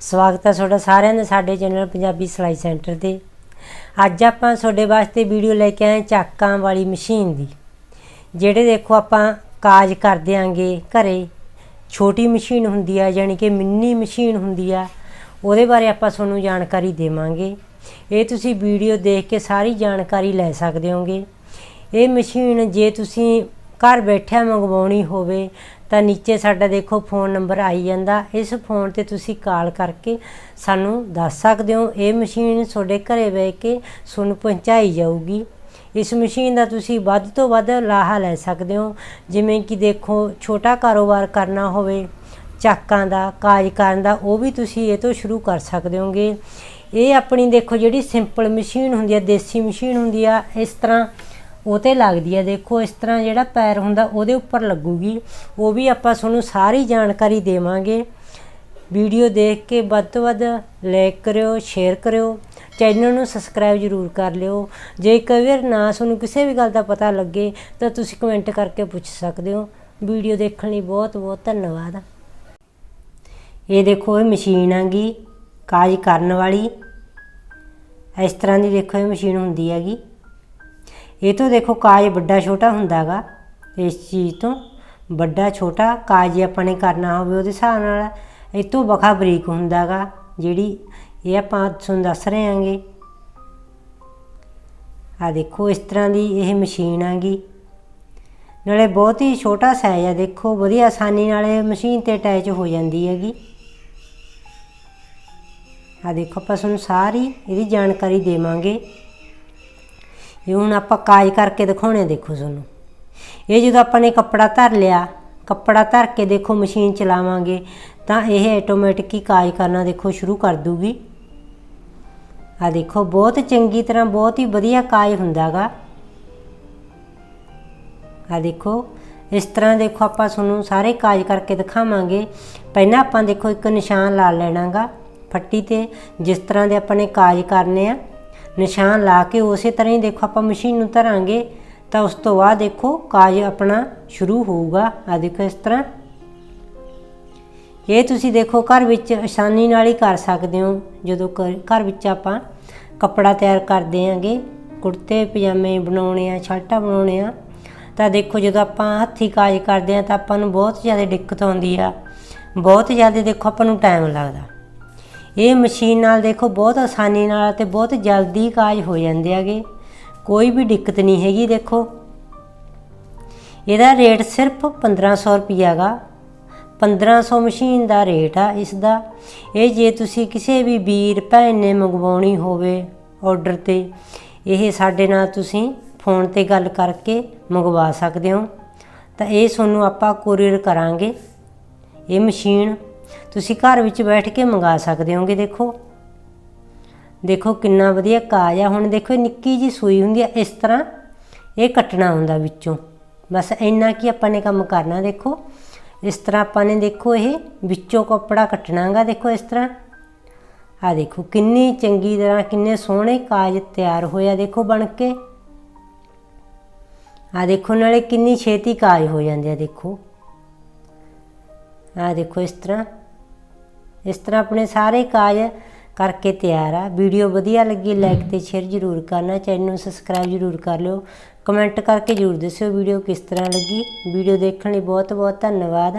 ਸਵਾਗਤ ਹੈ ਤੁਹਾਡਾ ਸਾਰਿਆਂ ਦਾ ਸਾਡੇ ਚੈਨਲ ਪੰਜਾਬੀ ਸਿਲਾਈ ਸੈਂਟਰ ਤੇ। ਅੱਜ ਆਪਾਂ ਤੁਹਾਡੇ ਵਾਸਤੇ ਵੀਡੀਓ ਲੈ ਕੇ ਆਏ ਚਾਕਾਂ ਵਾਲੀ ਮਸ਼ੀਨ ਦੀ। ਜਿਹੜੇ ਦੇਖੋ ਆਪਾਂ ਕਾਜ ਕਰ ਦਿਆਂਗੇ ਘਰੇ, ਛੋਟੀ ਮਸ਼ੀਨ ਹੁੰਦੀ ਆ, ਯਾਨੀ ਕਿ ਮਿੰਨੀ ਮਸ਼ੀਨ ਹੁੰਦੀ ਆ, ਉਹਦੇ ਬਾਰੇ ਆਪਾਂ ਤੁਹਾਨੂੰ ਜਾਣਕਾਰੀ ਦੇਵਾਂਗੇ। ਇਹ ਤੁਸੀਂ ਵੀਡੀਓ ਦੇਖ ਕੇ ਸਾਰੀ ਜਾਣਕਾਰੀ ਲੈ ਸਕਦੇ ਹੋਗੇ। ਇਹ ਮਸ਼ੀਨ ਜੇ ਤੁਸੀਂ ਘਰ ਬੈਠਿਆਂ ਮੰਗਵਾਉਣੀ ਹੋਵੇ ਤਾਂ ਨੀਚੇ ਸਾਡਾ ਦੇਖੋ ਫੋਨ ਨੰਬਰ ਆਈ ਜਾਂਦਾ। ਇਸ ਫੋਨ ਤੇ ਤੁਸੀਂ ਕਾਲ ਕਰਕੇ ਸਾਨੂੰ ਦੱਸ ਸਕਦੇ ਹੋ, ਇਹ ਮਸ਼ੀਨ ਤੁਹਾਡੇ ਘਰੇ ਬੈ ਕੇ ਤੁਹਾਨੂੰ ਪਹੁੰਚਾਈ ਜਾਊਗੀ। ਇਸ ਮਸ਼ੀਨ ਦਾ ਤੁਸੀਂ ਵੱਧ ਤੋਂ ਵੱਧ ਲਾਹਾ ਲੈ ਸਕਦੇ ਹੋ, ਜਿਵੇਂ ਕਿ ਦੇਖੋ ਛੋਟਾ ਕਾਰੋਬਾਰ ਕਰਨਾ ਹੋਵੇ, ਚਾਕਾਂ ਦਾ, ਕਾਜ ਕਰਨ ਦਾ, ਉਹ ਵੀ ਤੁਸੀਂ ਇਹ ਤੋਂ ਸ਼ੁਰੂ ਕਰ ਸਕਦੇ ਹੋਗੇ। ਇਹ ਆਪਣੀ ਦੇਖੋ ਜਿਹੜੀ ਸਿੰਪਲ ਮਸ਼ੀਨ ਹੁੰਦੀ ਆ, ਦੇਸੀ ਮਸ਼ੀਨ ਹੁੰਦੀ ਆ, ਇਸ ਤਰ੍ਹਾਂ ਉਹ ਤੇ ਲੱਗਦੀ ਹੈ ਦੇਖੋ, ਇਸ ਤਰ੍ਹਾਂ ਜਿਹੜਾ ਪੈਰ ਹੁੰਦਾ, ਉਹਦੇ ਉੱਪਰ ਲੱਗੂਗੀ। ਉਹ ਵੀ ਆਪਾਂ ਤੁਹਾਨੂੰ ਸਾਰੀ ਜਾਣਕਾਰੀ ਦੇਵਾਂਗੇ। ਵੀਡੀਓ ਦੇਖ ਕੇ ਵੱਧ ਤੋਂ ਵੱਧ ਲਾਈਕ ਕਰਿਓ ਸ਼ੇਅਰ ਕਰਿਓ। ਚੈਨਲ ਨੂੰ ਸਬਸਕ੍ਰਾਈਬ ਜ਼ਰੂਰ ਕਰ ਲਿਓ। ਜੇ ਕਈ ਵਾਰ ਨਾ ਤੁਹਾਨੂੰ ਕਿਸੇ ਵੀ ਗੱਲ ਦਾ ਪਤਾ ਲੱਗੇ, ਤਾਂ ਤੁਸੀਂ ਕਮੈਂਟ ਕਰਕੇ ਪੁੱਛ ਸਕਦੇ ਹੋ। ਵੀਡੀਓ ਦੇਖਣ ਲਈ ਬਹੁਤ ਬਹੁਤ ਧੰਨਵਾਦ। ਇਹ ਦੇਖੋ, ਇਹ ਮਸ਼ੀਨ ਆਗੀ, ਕਾਜ ਕਰਨ ਵਾਲੀ। ਇਸ ਤਰ੍ਹਾਂ ਦੀ ਦੇਖੋ, ਇਹ ਮਸ਼ੀਨ ਹੁੰਦੀ ਹੈਗੀ। ਇਹ ਤੋਂ ਦੇਖੋ ਕਾਜ ਵੱਡਾ ਛੋਟਾ ਹੁੰਦਾਗਾ, ਇਸ ਚੀਜ਼ ਤੋਂ ਵੱਡਾ ਛੋਟਾ ਕਾਜ ਆਪਾਂ ਨੇ ਕਰਨਾ ਹੋਵੇ ਉਹਦੇ ਹਿਸਾਬ ਨਾਲ ਇਹ ਤੋਂ ਬਖਾ ਬਰੀਕ ਹੁੰਦਾਗਾ, ਜਿਹੜੀ ਇਹ ਆਪਾਂ ਤੁਹਾਨੂੰ ਦੱਸ ਰਹੇ ਹਾਂਗੇ। ਆ ਦੇਖੋ ਇਸ ਤਰ੍ਹਾਂ ਦੀ ਇਹ ਮਸ਼ੀਨ ਆਗੀ। ਨਾਲੇ ਬਹੁਤ ਹੀ ਛੋਟਾ ਸਾਈਜ਼ ਆ, ਦੇਖੋ ਵਧੀਆ ਆਸਾਨੀ ਨਾਲ ਇਹ ਮਸ਼ੀਨ ਤੇ ਅਟੈਚ ਹੋ ਜਾਂਦੀ ਹੈਗੀ। ਆ ਦੇਖੋ ਆਪਾਂ ਤੁਹਾਨੂੰ ਸਾਰੀ ਇਹਦੀ ਜਾਣਕਾਰੀ ਦੇਵਾਂਗੇ। ਇਹ ਹੁਣ ਆਪਾਂ ਕਾਜ ਕਰਕੇ ਦਿਖਾਉਣੇ ਦੇਖੋ ਤੁਹਾਨੂੰ। ਇਹ ਜਦੋਂ ਆਪਾਂ ਨੇ ਕੱਪੜਾ ਧਰ ਲਿਆ, ਕੱਪੜਾ ਧਰ ਕੇ ਦੇਖੋ ਮਸ਼ੀਨ ਚਲਾਵਾਂਗੇ, ਤਾਂ ਇਹ ਆਟੋਮੈਟਿਕ ਹੀ ਕਾਜ ਕਰਨਾ ਦੇਖੋ ਸ਼ੁਰੂ ਕਰ ਦੂਗੀ। ਆ ਦੇਖੋ, ਬਹੁਤ ਚੰਗੀ ਤਰ੍ਹਾਂ ਬਹੁਤ ਹੀ ਵਧੀਆ ਕਾਜ ਹੁੰਦਾਗਾ। ਆ ਦੇਖੋ, ਇਸ ਤਰ੍ਹਾਂ ਦੇਖੋ ਆਪਾਂ ਤੁਹਾਨੂੰ ਸਾਰੇ ਕਾਜ ਕਰਕੇ ਦਿਖਾਵਾਂਗੇ। ਪਹਿਲਾਂ ਆਪਾਂ ਦੇਖੋ ਇੱਕ ਨਿਸ਼ਾਨ ਲਾ ਲੈਣਾਗਾ ਫੱਟੀ ਤੇ, ਜਿਸ ਤਰ੍ਹਾਂ ਦੇ ਆਪਾਂ ਨੇ ਕਾਜ ਕਰਨੇ ਆ। ਨਿਸ਼ਾਨ ਲਾ ਕੇ ਉਸੇ ਤਰ੍ਹਾਂ ਹੀ ਦੇਖੋ ਆਪਾਂ ਮਸ਼ੀਨ ਨੂੰ ਧਰਾਂਗੇ, ਤਾਂ ਉਸ ਤੋਂ ਬਾਅਦ ਦੇਖੋ ਕਾਜ ਆਪਣਾ ਸ਼ੁਰੂ ਹੋਊਗਾ। ਆ ਦੇਖੋ ਇਸ ਤਰ੍ਹਾਂ। ਇਹ ਤੁਸੀਂ ਦੇਖੋ ਘਰ ਵਿੱਚ ਆਸਾਨੀ ਨਾਲ ਹੀ ਕਰ ਸਕਦੇ ਹੋ। ਜਦੋਂ ਘਰ- ਘਰ ਵਿੱਚ ਆਪਾਂ ਕੱਪੜਾ ਤਿਆਰ ਕਰਦੇ ਆਂਗੇ, ਕੁੜਤੇ, ਪਜਾਮੇ ਬਣਾਉਣੇ ਆ, ਸ਼ਰਟਾਂ ਬਣਾਉਣੇ ਆ, ਤਾਂ ਦੇਖੋ ਜਦੋਂ ਆਪਾਂ ਹੱਥੀ ਕਾਜ ਕਰਦੇ ਆ ਤਾਂ ਆਪਾਂ ਨੂੰ ਬਹੁਤ ਜ਼ਿਆਦਾ ਦਿੱਕਤ ਆਉਂਦੀ ਆ। ਬਹੁਤ ਜ਼ਿਆਦਾ ਦੇਖੋ ਆਪਾਂ ਨੂੰ ਟਾਈਮ ਲੱਗਦਾ। ਇਹ ਮਸ਼ੀਨ ਨਾਲ ਦੇਖੋ ਬਹੁਤ ਆਸਾਨੀ ਨਾਲ ਤੇ ਬਹੁਤ ਜਲਦੀ ਕਾਜ ਹੋ ਜਾਂਦੇ ਹੈਗੇ। ਕੋਈ ਵੀ ਦਿੱਕਤ ਨਹੀਂ ਹੈਗੀ ਦੇਖੋ। ਇਹਦਾ ਰੇਟ ਸਿਰਫ 1500 ਰੁਪਈਆ ਗਾ 1500 ਮਸ਼ੀਨ ਦਾ ਰੇਟ ਆ ਇਸ ਦਾ ਇਹ ਜੇ ਤੁਸੀਂ ਕਿਸੇ ਵੀ ਵੀਰ, ਭੈਣ ਨੇ ਮੰਗਵਾਉਣੀ ਹੋਵੇ ਆਰਡਰ ਤੇ, ਇਹ ਸਾਡੇ ਨਾਲ ਤੁਸੀਂ ਫੋਨ ਤੇ ਗੱਲ ਕਰਕੇ ਮੰਗਵਾ ਸਕਦੇ ਹੋ। ਤਾਂ ਇਹ ਤੁਹਾਨੂੰ ਆਪਾਂ ਕੋਰੀਅਰ ਕਰਾਂਗੇ। ਇਹ ਮਸ਼ੀਨ ਤੁਸੀਂ ਘਰ ਵਿੱਚ ਬੈਠ ਕੇ ਮੰਗਾ ਸਕਦੇ ਹੋਗੇ, ਦੇਖੋ। ਦੇਖੋ ਕਿੰਨਾ ਵਧੀਆ ਕਾਜ ਆ। ਹੁਣ ਦੇਖੋ, ਇਹ ਨਿੱਕੀ ਜੀ ਸੂਈ ਹੁੰਦੀ ਆ, ਇਸ ਤਰ੍ਹਾਂ ਇਹ ਕੱਟਣਾ ਹੁੰਦਾ ਵਿੱਚੋਂ। ਬਸ ਇੰਨਾ ਕੀ ਆਪਾਂ ਨੇ ਕੰਮ ਕਰਨਾ, ਦੇਖੋ। ਇਸ ਤਰ੍ਹਾਂ ਆਪਾਂ ਨੇ, ਦੇਖੋ, ਇਹ ਵਿੱਚੋਂ ਕੱਪੜਾ ਕੱਟਣਾਗਾ ਦੇਖੋ, ਇਸ ਤਰ੍ਹਾਂ। ਆ ਦੇਖੋ, ਕਿੰਨੀ ਚੰਗੀ ਤਰ੍ਹਾਂ, ਕਿੰਨੇ ਸੋਹਣੇ ਕਾਜ ਤਿਆਰ ਹੋਇਆ ਦੇਖੋ, ਬਣ ਕੇ। ਆ ਦੇਖੋ, ਨਾਲੇ ਕਿੰਨੀ ਛੇਤੀ ਕਾਜ ਹੋ ਜਾਂਦੇ ਆ, ਦੇਖੋ। ਆ ਦੇਖੋ ਇਸ ਤਰ੍ਹਾਂ। ਇਸ ਤਰ੍ਹਾਂ ਆਪਣੇ ਸਾਰੇ ਕਾਜ ਕਰਕੇ ਤਿਆਰ ਆ। ਵੀਡੀਓ ਵਧੀਆ ਲੱਗੀ ਲਾਈਕ ਤੇ ਸ਼ੇਅਰ ਜ਼ਰੂਰ ਕਰਨਾ। ਚੈਨਲ ਨੂੰ ਸਬਸਕ੍ਰਾਈਬ ਜ਼ਰੂਰ ਕਰ ਲਿਓ। ਕਮੈਂਟ ਕਰਕੇ ਜ਼ਰੂਰ ਦੱਸਿਓ ਵੀਡੀਓ ਕਿਸ ਤਰ੍ਹਾਂ ਲੱਗੀ। ਵੀਡੀਓ ਦੇਖਣ ਲਈ ਬਹੁਤ ਬਹੁਤ ਧੰਨਵਾਦ।